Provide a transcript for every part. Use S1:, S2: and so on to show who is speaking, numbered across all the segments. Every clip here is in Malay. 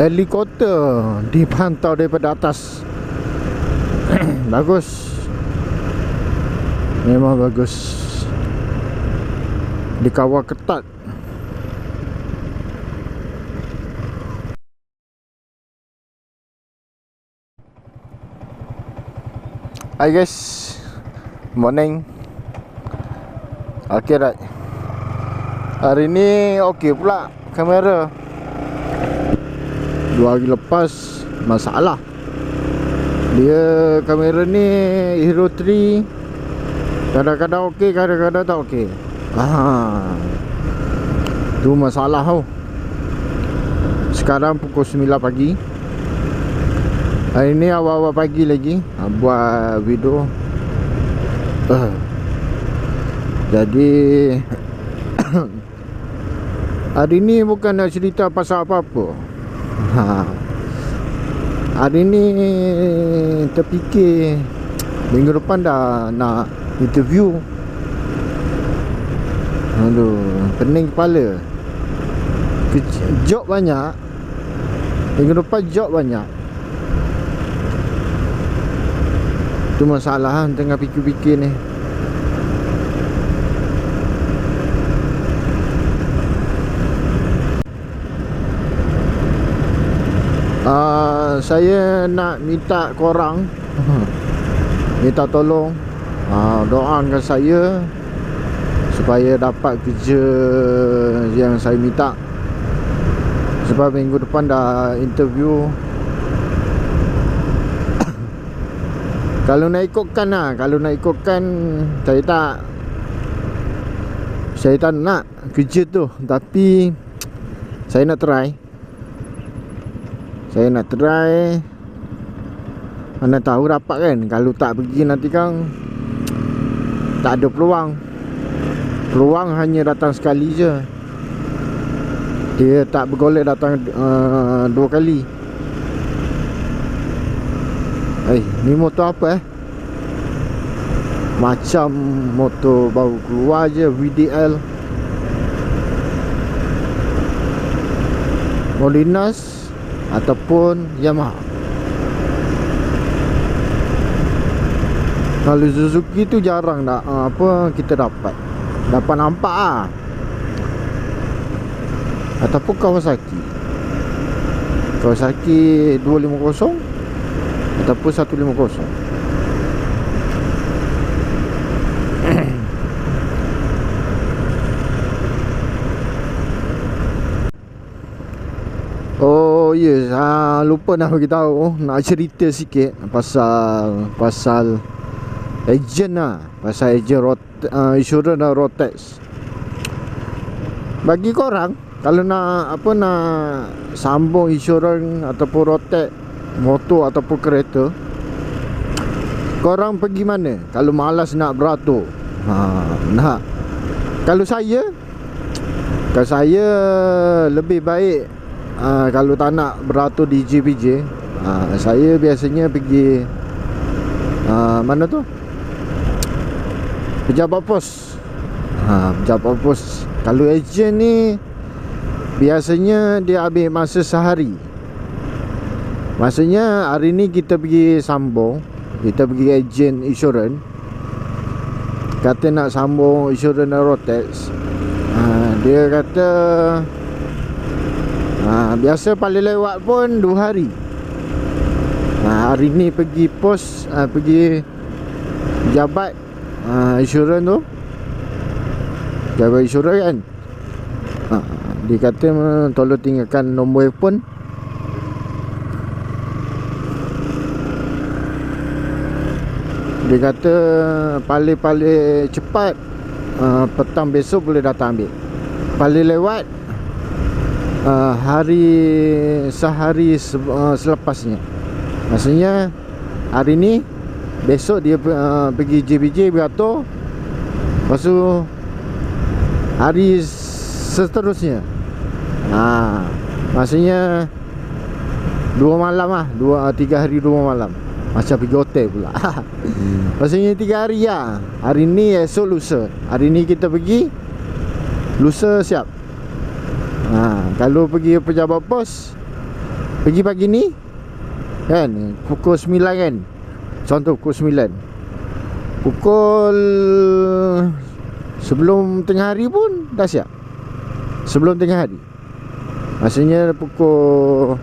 S1: Helikopter dipantau daripada atas. bagus. Memang bagus. Dikawal ketat. Hi guys. Morning. Okay right. Hari ni okey pula kamera. Dua hari lepas masalah. Dia kamera ni Hero 3 Kadang-kadang okey, kadang-kadang tak okey. Ah. Tu masalah tau. Sekarang pukul 9 pagi. Hari ni awal-awal pagi lagi ha, Buat video uh. Jadi Hari ni bukan nak cerita pasal apa-apa ha. Hari ni Terfikir Minggu depan dah nak interview. Aduh Pening kepala. Job banyak. Minggu depan job banyak. Tu masalah kan tengah fikir-fikir ni uh, Saya nak minta korang. Minta tolong. Uh, Doakan saya Supaya dapat kerja yang saya minta. Sebab minggu depan dah interview. Kalau nak ikutkan lah. Kalau nak ikutkan Saya tak Saya tak nak Kerja tu. Tapi Saya nak try Saya nak try. Mana tahu dapat kan? Kalau tak pergi nanti kan Tak ada peluang. Peluang hanya datang sekali je. Dia tak bergolek datang uh, Dua kali. Eh, ni motor apa eh? Macam motor baru keluar je VDL Molinas Ataupun Yamaha. Kalau Suzuki tu jarang nak uh, Apa kita dapat. Dapat nampak ah. Ataupun Kawasaki. Kawasaki 250 Ataupun 150 Oh yes, ha, lupa nak bagi tahu nak cerita sikit pasal pasal agent lah, pasal agent rot, uh, insurance dan Rotex. Bagi korang kalau nak apa nak sambung insurans ataupun Rotex motor ataupun kereta korang pergi mana? Kalau malas nak beratur. Ha nak. Kalau saya kalau saya lebih baik ha, kalau tak nak beratur di JPJ ha, saya biasanya pergi ha, mana tu? Pejabat pos. Ha, pejabat pos. Kalau ejen ni biasanya dia ambil masa sehari. Maksudnya hari ni kita pergi sambung Kita pergi agent insurans. Kata nak sambung insurans Rotex ha, Dia kata ha, Biasa paling lewat pun 2 hari. Ha, Hari ni pergi pos ha, Pergi Jabat ha, Insurans tu. Jabat insurans kan? Ha, Dia kata Tolong tinggalkan nombor telefon Dia kata paling-paling cepat uh, Petang besok boleh datang ambil. Paling lewat uh, Hari Sehari se uh, selepasnya. Maksudnya Hari ni Besok dia uh, pergi JBJ beratur Lepas tu Hari seterusnya. Ha, Maksudnya Dua malam lah. Dua, Tiga hari dua malam. Macam pergi hotel pula. Hmm. Maksudnya tiga hari lah. Hari ni esok lusa. Hari ni kita pergi Lusa siap ha, Kalau pergi pejabat pos Pergi pagi ni Kan Pukul 9 kan? Contoh pukul 9 Pukul Sebelum tengah hari pun Dah siap. Sebelum tengah hari. Maksudnya pukul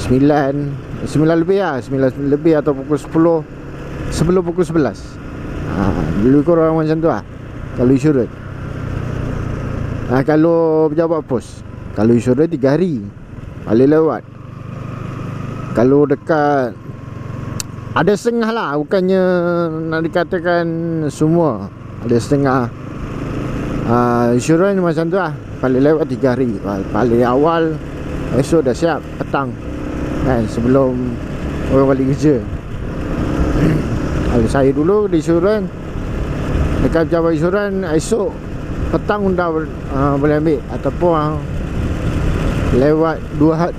S1: 9 9 lebih lah 9 lebih atau pukul 10 Sebelum pukul 11 ha, Dulu korang macam tu lah Kalau insurans ha, Kalau pejabat pos Kalau insurans 3 hari Paling lewat. Kalau dekat Ada setengah lah Bukannya Nak dikatakan Semua. Ada setengah. Uh, Insurans macam tu lah Paling lewat 3 hari. Paling awal Esok dah siap Petang. Kan sebelum Orang balik kerja. Kalau saya dulu di insurans Dekat pejabat insurans Esok Petang dah uh, boleh ambil. Ataupun uh, Lewat 2 hari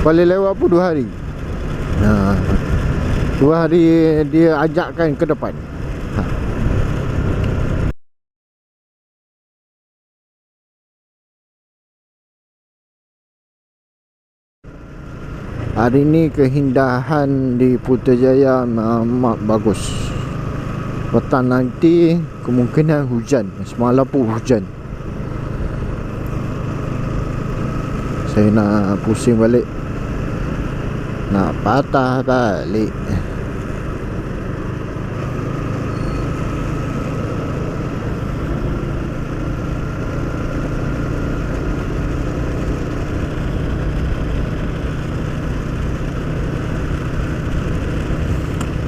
S1: Paling lewat pun 2 hari. Uh, 2 hari dia ajakkan ke depan Hari ni keindahan di Putrajaya amat bagus. Petang nanti kemungkinan hujan Semalam pun hujan. Saya nak pusing balik. Nak patah balik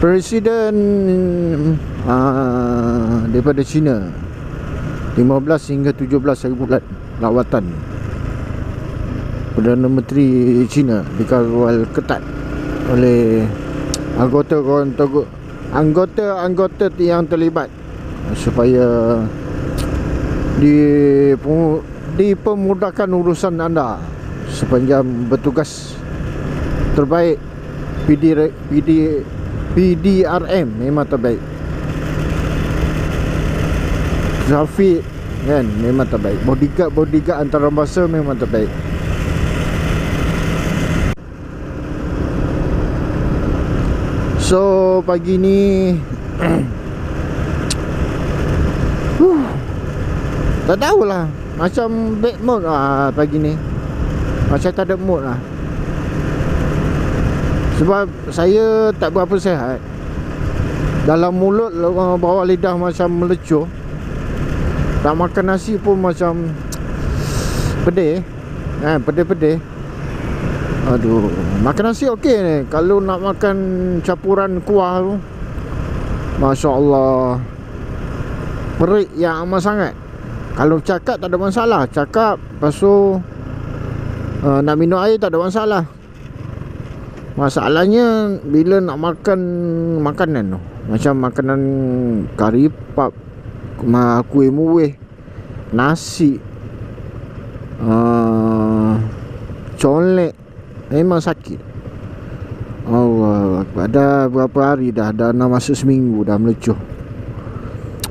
S1: Presiden uh, daripada China. 15 hingga 17 hari bulan lawatan. Perdana Menteri China dikawal ketat oleh anggota anggota-anggota yang terlibat supaya di dipermudahkan urusan anda sepanjang bertugas terbaik PD PD PDRM memang terbaik Traffic kan memang terbaik Bodyguard bodyguard antara masa memang terbaik So pagi ni Tak tahulah. Macam bad mood lah pagi ni. Macam tak ada mood lah sebab saya tak berapa sehat Dalam mulut Bawa lidah macam melecur. Tak makan nasi pun macam Pedih. Eh, Pedih-pedih. Aduh Makan nasi okey ni. Kalau nak makan campuran kuah tu Masya Allah Perik yang amat sangat. Kalau cakap tak ada masalah. Cakap Lepas tu uh, Nak minum air tak ada masalah Masalahnya bila nak makan makanan tu Macam makanan kari pap Kuih muih Nasi uh, Colek Memang sakit. Allah Ada berapa hari dah Dah nak masuk seminggu dah melecuh.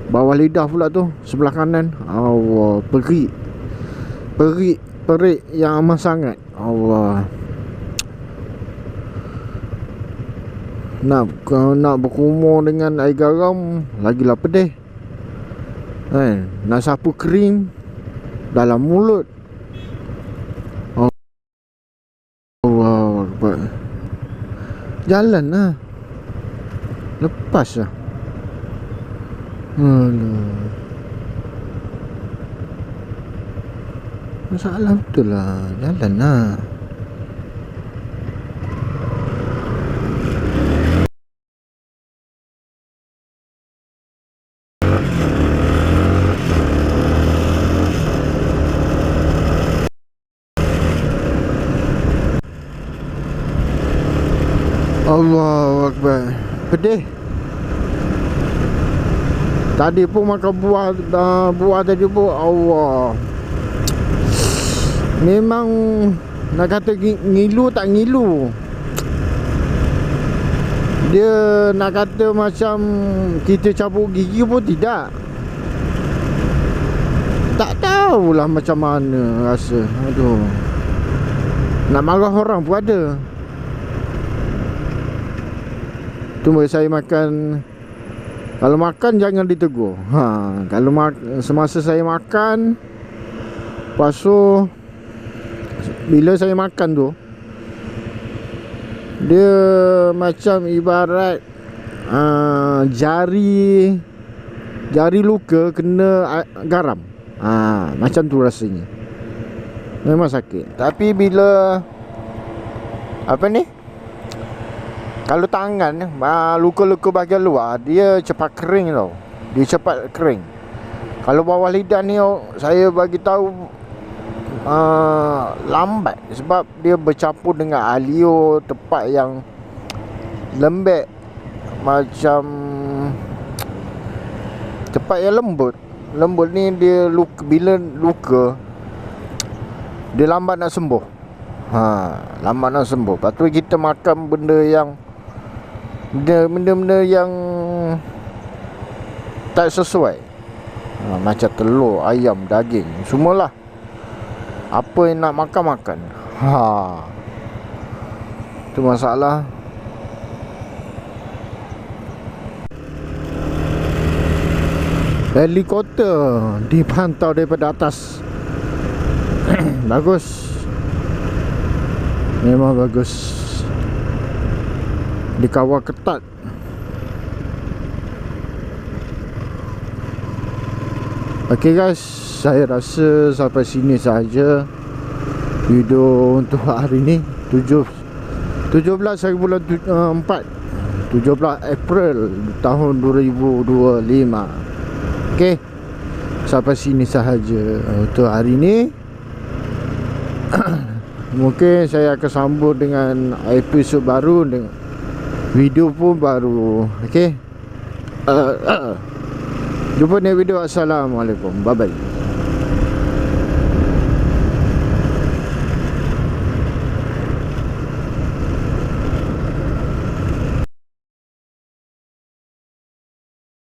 S1: Bawah lidah pula tu Sebelah kanan. Allah Perik. Perik Perik yang amat sangat. Allah Nak nak berkumur dengan air garam Lagilah pedih. Eh, Nak sapu kering Dalam mulut. Allah Akbar Jalan lah Lepas lah Aduh Masalah betul lah. Jalan lah Allah Akbar Pedih. Tadi pun makan buah uh, Buah tadi pun Allah. Memang Nak kata ngilu tak ngilu. Dia nak kata macam Kita cabut gigi pun tidak. Tak tahulah macam mana rasa. Aduh. Nak marah orang pun ada Cuma saya makan. Kalau makan jangan ditegur. Ha, Kalau mak semasa saya makan Lepas tu Bila saya makan tu Dia macam ibarat uh, Jari Jari luka kena garam. Ha, Macam tu rasanya. Memang sakit. Tapi bila Apa ni Kalau tangan uh, Luka-luka bahagian luar Dia cepat kering tau. Dia cepat kering. Kalau bawah lidah ni oh, Saya bagi tahu uh, Lambat Sebab dia bercampur dengan alio Tempat yang Lembek. Macam Tempat yang lembut. Lembut ni dia luka, Bila luka Dia lambat nak sembuh. Ha, Lambat nak sembuh. Lepas tu kita makan benda yang Benda-benda yang Tak sesuai. Ha, Macam telur, ayam, daging Semualah. Apa yang nak makan-makan? Ha. Itu masalah. Helikopter dipantau daripada atas. Bagus. Memang bagus Dikawal ketat. Okay guys. Saya rasa sampai sini saja Video untuk hari ni. 7 17 hari bulan tu- uh, 4 17 April tahun 2025 Okey. Sampai sini sahaja untuk hari ni. Mungkin saya akan sambung dengan episod baru dengan video pun baru. Okey. Uh, uh. Jumpa di video. Assalamualaikum. Bye bye.